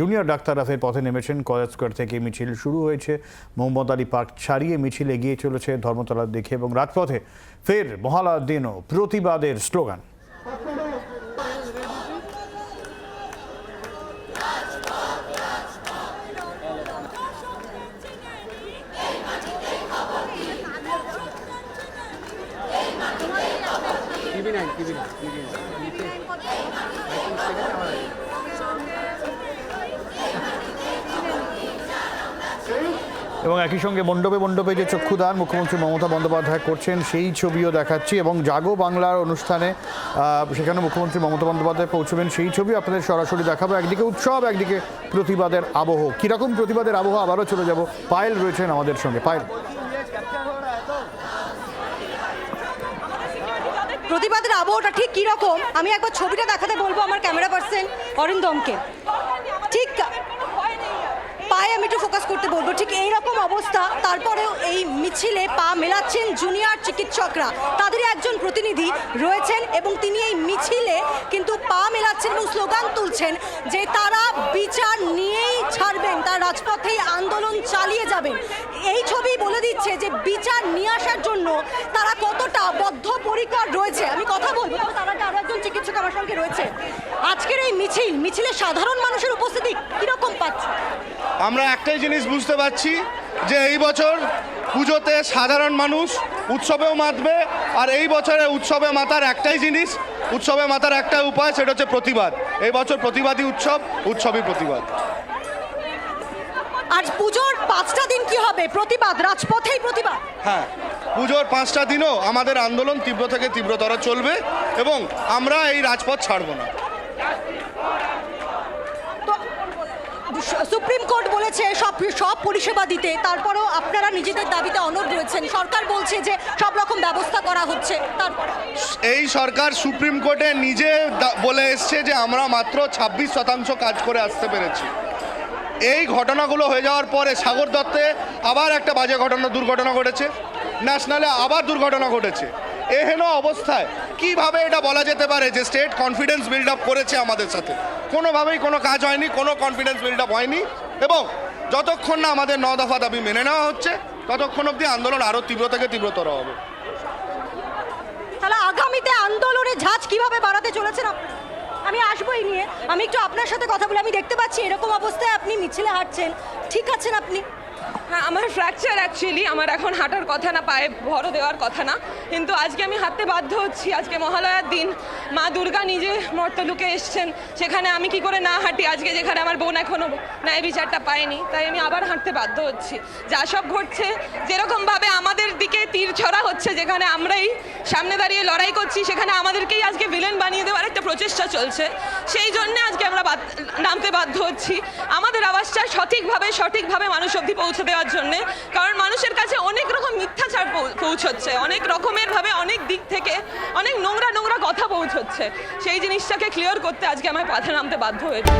Junior ডাক্তাররা ফের পথে নেমেছেন। কলেজ স্কোয়ার থেকে মিছিল শুরু হয়েছে। মোহাম্মদ আলী পার্ক ছাড়িয়ে মিছিল এগিয়ে চলেছে ধর্মতলার দিকে এবং রাজপথে ফের মহালয়ার দিনও প্রতিবাদের স্লোগান। এবং একই সঙ্গে মণ্ডপে মণ্ডপে যে চক্ষুদান মুখ্যমন্ত্রী মমতা বন্দ্যোপাধ্যায় করছেন, সেই ছবিও দেখাচ্ছি এবং জাগো বাংলার অনুষ্ঠানে সেখানে মুখ্যমন্ত্রী মমতা বন্দ্যোপাধ্যায় পৌঁছবেন, সেই ছবি আপনাদের সরাসরি দেখাবো। একদিকে উৎসব, একদিকে প্রতিবাদের আবহ। কীরকম প্রতিবাদের আবহ? আবারও চলে যাব। পায়েল রয়েছেন আমাদের সঙ্গে। পায়েল। প্রতিবাদের আবহটা ঠিক কী রকম আমি একবার ছবিটা দেখাতে বলব আমার ক্যামেরা পার্সন অরিন্দমকে। ঠিক একটু ফোকাস করতে বলব। ঠিক এই রকম অবস্থা, তারপরেও এই মিছিলে পা মেলাচ্ছেন জুনিয়র চিকিৎসকরা। তাদের একজন প্রতিনিধি রয়েছেন এবং তিনি এই মিছিলে কিন্তু পা মেলাচ্ছেন এবং স্লোগান তুলছেন যে তারা বিচার নিয়েই ছাড়বেন, তার রাজপথেই আন্দোলন চালিয়ে যাবেন। এই ছবি বলে দিচ্ছে যে বিচার নিয়ে আসার জন্য তারা কতটা বদ্ধপরিকর রয়েছে। আমি কথা বলব তারা তার আগে আরও একজন চিকিৎসক আমার সঙ্গে রয়েছে। আজকের এই মিছিল, মিছিলে সাধারণ মানুষের উপস্থিতি আমরা একটাই জিনিস বুঝতে পারছি যে এই বছর পুজোতে সাধারণ মানুষ উৎসবেও মাতবে আর এই বছরে উৎসবে মাতার একটাই জিনিস উৎসবে মাতার একটা উপায় সেটা হচ্ছে প্রতিবাদ। এই বছর প্রতিবাদী উৎসব উৎসবই প্রতিবাদ। আর পুজোর পাঁচটা দিন কি হবে? প্রতিবাদ রাজপথেই প্রতিবাদ? হ্যাঁ পুজোর পাঁচটা দিনও আমাদের আন্দোলন তীব্র থেকে তীব্রতর চলবে এবং আমরা এই রাজপথ ছাড়ব না। সুপ্রিম কোর্ট বলেছে সব সব পরিষেবা দিতে। তারপরেও আপনারা নিজেদের দাবিতে অনড় রয়েছেন। সরকার বলছে যে সব রকম ব্যবস্থা করা হচ্ছে। এই সরকার সুপ্রিম কোর্টে নিজে বলে এসছে যে আমরা মাত্র ছাব্বিশ শতাংশ কাজ করে আসতে পেরেছি। এই ঘটনাগুলো হয়ে যাওয়ার পরে সাগর দত্তে আবার একটা বাজে ঘটনা দুর্ঘটনা ঘটেছে। ন্যাশনালে আবার দুর্ঘটনা ঘটেছে। এহেন অবস্থায় কীভাবে এটা বলা যেতে পারে যে স্টেট কনফিডেন্স বিল্ড আপ করেছে আমাদের সাথে? কোনোভাবেই কোনো কাজ হয়নি, কোনো কনফিডেন্স বিল্ড আপ হয়নি এবং যতক্ষণ না আমাদের ন দফা দাবি মেনে নেওয়া হচ্ছে, ততক্ষণ অবধি আন্দোলন আরও তীব্র থেকে তীব্রতর হবে। তাহলে আগামীতে আন্দোলনের ঝাঁজ কীভাবে বাড়াতে চলেছেন? আমি আসব এই নিয়ে। আমি একটু আপনার সাথে কথা বলি আমি দেখতে পাচ্ছি এরকম অবস্থায় আপনি মিছিলে হাঁটছেন। ঠিক আছেন আপনি? হ্যাঁ আমার ফ্র্যাকচার অ্যাকচুয়ালি আমার এখন হাঁটার কথা না, পায়ে ভরো দেওয়ার কথা না। কিন্তু আজকে আমি হাঁটতে বাধ্য হচ্ছি, আজকে মহালয়ার দিন। মা দুর্গা নিজে মর্তলুকে এসছেন, সেখানে আমি কি করে না হাঁটি? আজকে যেখানে আমার বোন এখনও ন্যায় বিচারটা পায়নি, তাই আমি আবার হাঁটতে বাধ্য হচ্ছি। যা সব ঘটছে যেরকমভাবে আমাদের দিকে তীর ছড়া হচ্ছে, যেখানে আমরাই সামনে দাঁড়িয়ে লড়াই করছি, সেখানে আমাদেরকেই আজকে ভিলেন বানিয়ে দেওয়ার একটা প্রচেষ্টা চলছে। সেই জন্য আজকে আমরা নামতে বাধ্য হচ্ছি। আমাদের আওয়াজটা সঠিকভাবে সঠিকভাবে মানুষ অবধি পৌঁছে দেওয়ার জন্য। কারণ মানুষের কাছে অনেক রকম মিথ্যাচার পৌঁছচ্ছে। অনেক রকমের ভাবে অনেক দিক থেকে অনেক নোংরা নোংরা কথা পৌঁছচ্ছে। সেই জিনিসটাকে ক্লিয়ার করতে আজকে আমায় পাথে নামতে বাধ্য হয়েছে।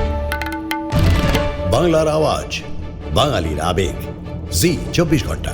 বাংলার আওয়াজ, বাঙালির আবেগ। জি, চব্বিশ ঘণ্টা।